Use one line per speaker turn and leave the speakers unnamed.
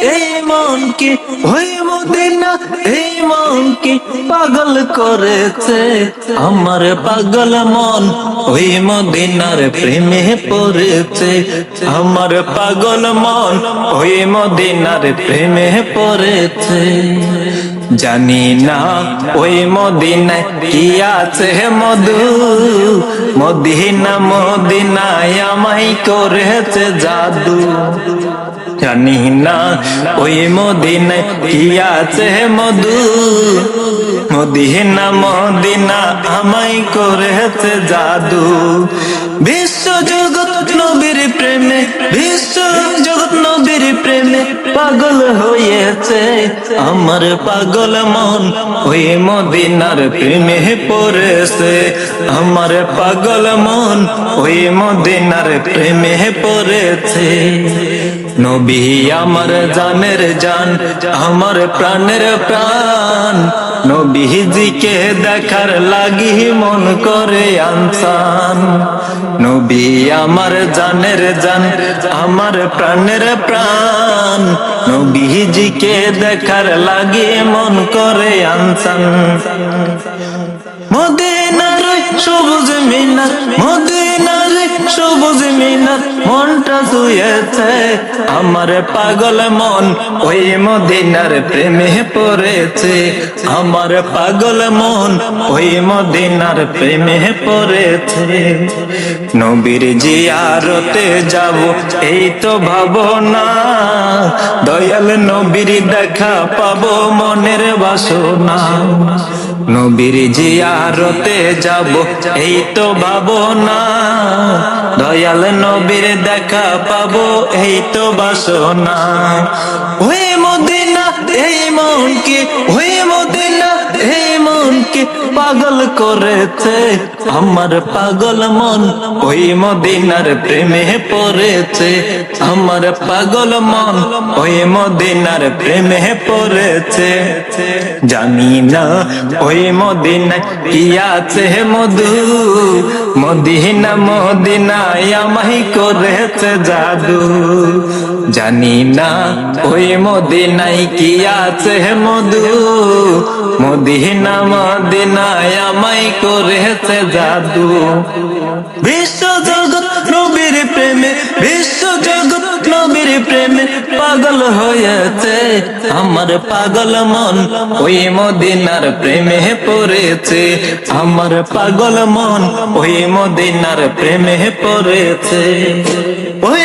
এই মন কি ওই মদিনা এই মন কি পাগল করেছে? আমার পাগল মন ওই মদিনার প্রেমে পড়েছে। আমার পাগল মন ওই মদিনার প্রেমে পড়েছে। জানি না ওই মদিনায় কি আছে মধু। মদিনা, মদিনায় আমায় করেছে জাদু। জানি না ওই মদিনায় কি আছে মধু? মদিনা মদিনা আমাই করেছে জাদু। বিশ্ব জগৎ নবীর প্রেমে বিশ্ব জগৎ নবীর প্রেমে পাগল হয়েছে আমার পাগল মন ওই মদিনার প্রেমে পড়েছে। আমার পাগল মন ওই মদিনার প্রেমে পড়েছে। নবী আমার জানের জান, আমার প্রাণের প্রাণ। নবীজিকে দেখার লাগি মন করে আনসান। নবী আমার জানের জান, আমার প্রাণের প্রাণ। নবীজিকে দেখার লাগি মন করে আনসান। মদিনার সবুজ মিনার মদিনার সবুজ মিনার মনটা ধুয়েছে। আমার পাগল মন ওই মদিনার প্রেমে পড়েছে। আমার পাগল মন ওই মদিনার প্রেমে পড়েছে। নবীর জিয়ারতে যাব, এই তো ভাবনা। দয়াল নবীর দেখা পাবো মনের বাসনা। নবীর জিয়ারতে যাব এই তো ভাবনা দয়াল নবীর দেখা পাবো এই তো বাসনা। এই মন কি ওই মদিনা এই মন কি পাগল করেছে। আমার পাগল মন ওই মদিনার প্রেমে পড়েছে। আমার পাগল মন ওই মদিনার প্রেমে পড়েছে। জানি না ওই মদিনায় কি আছে মধু মদিনা মদিনায় আমাই করেছে জাদু। জানি না ওই মদিনায় কি আছে মধু। মদিনা মদিনায় আমায় করেছে জাদু। বিশ্ব জগৎ নবীর প্রেমে বিশ্ব জগৎ নবীর প্রেমে পাগল হয়েছে। আমার পাগল মন ওই মদিনার প্রেমে পড়েছে। আমার পাগল মন ওই মদিনার প্রেমে পড়েছে। ওই